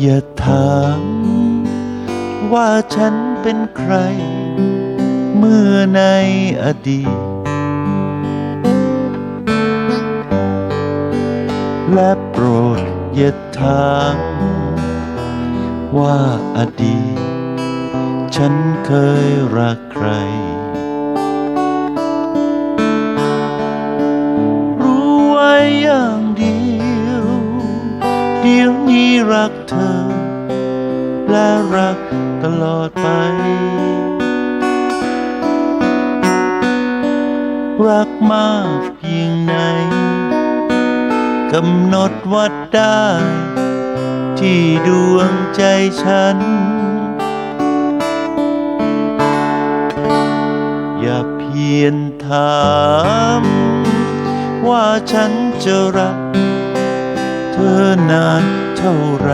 อย่าถามว่าฉันเป็นใคร เมื่อในอดีต และโปรดอย่าถามว่าอดีต ฉันเคยรักใคร รักเธอ และรักตลอดไป รักมากเพียงไหนกำหนดวัดได้ ที่ดวงใจฉัน อย่าเพียนถามว่าฉันจะรัก เธอนาน เท่าไร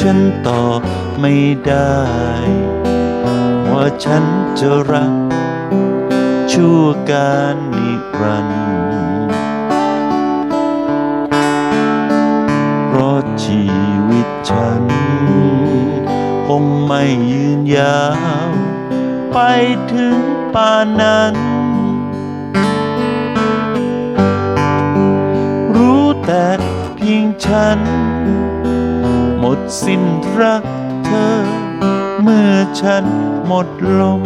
ฉันตอบไม่ได้ ว่าฉันจะรัก ชั่วการนิรันดร์เพราะชีวิตฉัน คงไม่ยืนยาว ไปถึงป่านนั้น แต่เพียงฉัน หมดสิ้นรักเธอ เมื่อฉันหมดลม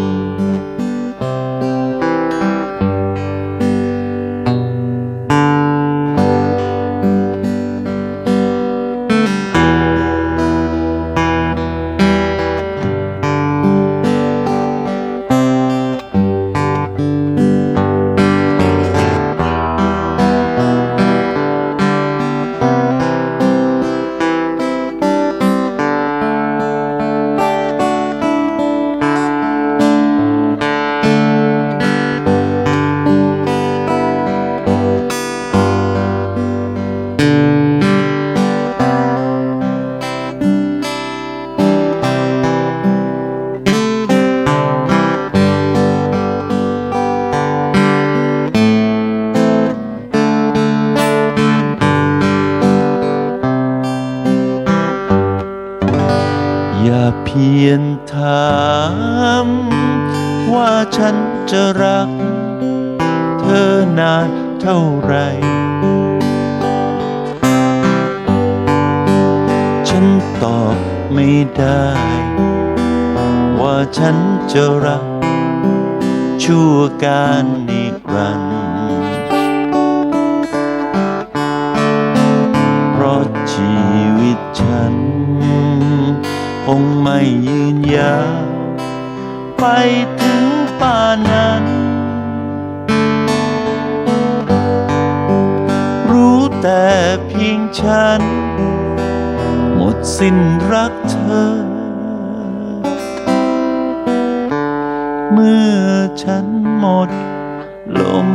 ยนถามว่าฉันจะรัก เธอนานเท่าไร ฉันตอบไม่ได้ ว่าฉันจะรัก ชั่วการนิรันดร์ ไม่ยืนยาวไปถึงป่านนั้น รู้แต่เพียงฉัน หมดสิ้นรักเธอ เมื่อฉันหมดลม